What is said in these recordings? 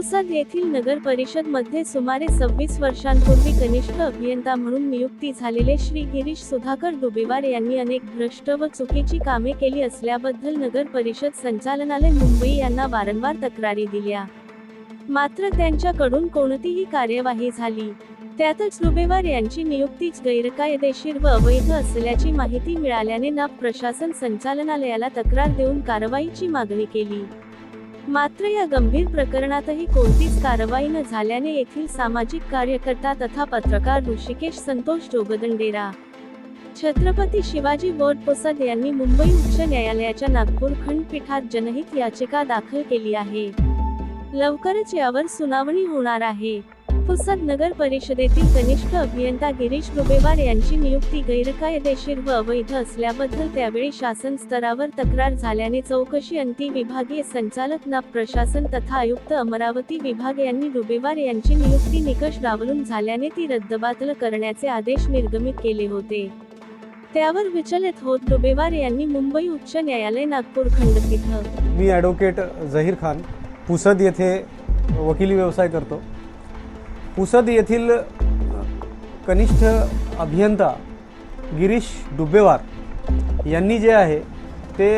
पुसद येथील नगर परिषदमध्ये सुमारे सव्वीस वर्षांपूर्वी कनिष्ठ अभियंता म्हणून नियुक्ती झालेले श्री गिरीश सुधाकर दुबेवार यांनी अनेक भ्रष्ट व चुकीची कामे केली असल्याबद्दल नगर परिषद संचालनालय मुंबई यांना वारंवार तक्रारी दिल्या. मात्र त्यांच्याकडून कोणतीही कार्यवाही झाली. त्यातच डुबेवार यांची नियुक्तीच गैरकायदेशीर व अवैध असल्याची माहिती मिळाल्याने नाप प्रशासन संचालनालयाला तक्रार देऊन कारवाईची मागणी केली. मात्र या गंभीर प्रकरणातही कोणतीच कारवाई न झाल्याने येथील सामाजिक कार्यकर्ता तथा पत्रकार ऋषिकेश संतोष जोगदंडेरा छत्रपती शिवाजी बोरपोसद यांनी मुंबई उच्च न्यायालयाच्या नागपूर खंडपीठात जनहित याचिका दाखल केली आहे. लवकरच यावर सुनावणी होणार आहे. पुसद नगर परिषदेतील कनिष्ठ अभियंता गिरीश रुबेवार यांची नियुक्ती गैरकायदेशीर व अवैध असल्याबद्दल त्यावेळी शासन स्तरावर तक्रार झाल्याने चौकशी अंती विभागीय संचालक नाप प्रशासन तथा आयुक्त अमरावती विभाग यांनी रुबेवार यांची नियुक्ती निकष डावलून झाल्याने ती रद्दबातल करण्याचे आदेश निर्गमित केले होते. त्यावर विचलित होत रुबेवार यांनी मुंबई उच्च न्यायालय नागपूर खंडपीठ. मी ॲडव्होकेट झहीर खान पुसद येथे वकिली व्यवसाय करतो. पुसद येथील कनिष्ठ अभियंता गिरीश डुबेवार यांनी जे आहे ते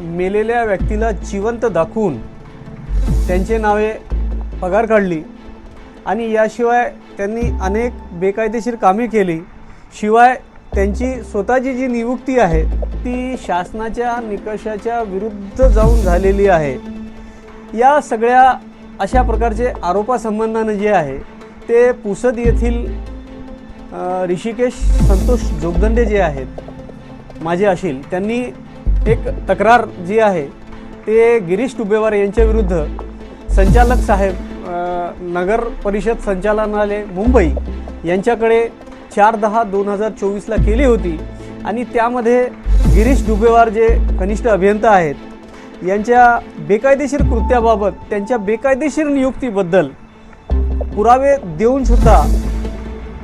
मेलेल्या व्यक्तीला जिवंत दाखवून त्यांचे नावे पगार काढली आणि याशिवाय त्यांनी अनेक बेकायदेशीर कामे केली. शिवाय त्यांची स्वतःची जी नियुक्ती आहे ती शासनाच्या निकषाच्या विरुद्ध जाऊन झालेली आहे. या सगळ्या अशा प्रकारचे आरोपासंबंधानं जे आहे ते पुसद येथील ऋषिकेश संतोष जोगदंडे जे आहेत माझे अशील त्यांनी एक तक्रार जी आहे ते गिरीश डुबेवार यांच्याविरुद्ध संचालक साहेब नगर परिषद संचालनालय मुंबई यांच्याकडे चार दहा दोन हजार चोवीसला केली होती आणि त्यामध्ये गिरीश डुबेवार जे कनिष्ठ अभियंता आहेत यांच्या बेकायदेशीर कृत्याबाबत त्यांच्या बेकायदेशीर नियुक्तीबद्दल पुरावे देऊन सुद्धा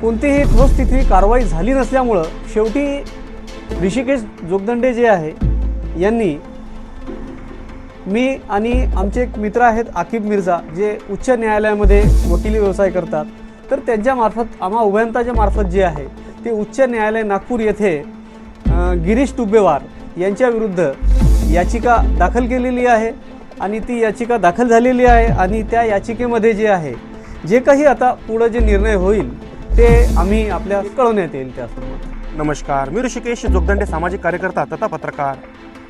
कोणतीही ठोस तिथली कारवाई झाली नसल्यामुळं शेवटी ऋषिकेश जोगदंडे जे आहे यांनी मी आणि आमचे एक मित्र आहेत आकिब मिर्झा जे उच्च न्यायालयामध्ये वकिली व्यवसाय करतात तर त्यांच्यामार्फत आम्हा उभयंताच्या मार्फत जे आहे ते उच्च न्यायालय नागपूर येथे गिरीश टुबेवार यांच्याविरुद्ध याचिका दाखल केलेली आहे आणि ती याचिका दाखल झालेली आहे आणि त्या याचिकेमध्ये जे आहे जे काही आता पुढं जे निर्णय होईल ते आम्ही आपल्या कळवण्यात येईल त्यासंबंधी नमस्कार मी ऋषिकेश जोगदंडे सामाजिक कार्यकर्ता तथा पत्रकार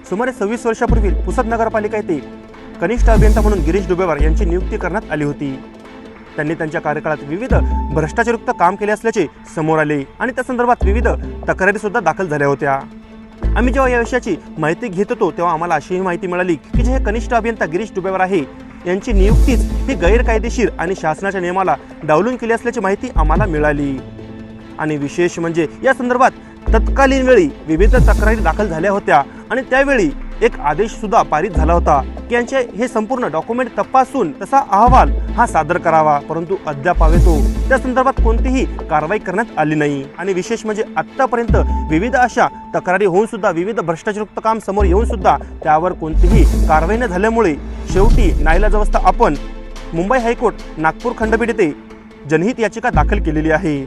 सुमारे सव्वीस वर्षापूर्वी पुसद नगरपालिका येथे कनिष्ठ अभियंता म्हणून गिरीश डुबेवार यांची नियुक्ती करण्यात आली होती. त्यांनी त्यांच्या कार्यकाळात विविध भ्रष्टाचारयुक्त काम केले असल्याचे समोर आले आणि त्या संदर्भात विविध तक्रारी सुद्धा दाखल झाल्या होत्या. आम्ही जेव्हा या विषयाची माहिती घेत होतो तेव्हा आम्हाला अशीही माहिती मिळाली की जे हे कनिष्ठ अभियंता गिरीश डुबेवार आहे यांची नियुक्तीच ही गैरकायदेशीर आणि शासनाच्या नियमाला डावलून केली असल्याची माहिती आम्हाला मिळाली. आणि विशेष म्हणजे या संदर्भात तत्कालीन वेळी विविध तक्रारी दाखल झाल्या होत्या आणि त्यावेळी एक आदेश सुद्धा पारित झाला होता. यांचे हे संपूर्ण डॉक्युमेंट तपासून तसा अहवाल हा सादर करावा. परंतु अद्याप हवे तो. त्या संदर्भात कोणतीही कारवाई करण्यात आली नाही. आणि विशेष म्हणजे आत्तापर्यंत विविध अशा तक्रारी होऊन सुद्धा विविध भ्रष्टाचारयुक्त काम समोर येऊन सुद्धा त्यावर कोणतीही कारवाई न झाल्यामुळे शेवटी नाईलाजावस्था आपण मुंबई हायकोर्ट नागपूर खंडपीठ येथे जनहित याचिका दाखल केलेली आहे.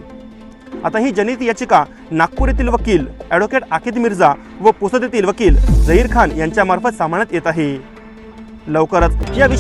आता ही जनहित याचिका नागपूर येथील वकील ॲडव्होकेट आकिद मिर्झा व पुसद येथील वकील झहीर खान यांच्यामार्फत सामान्यात येत आहे. लवकरच. या विषय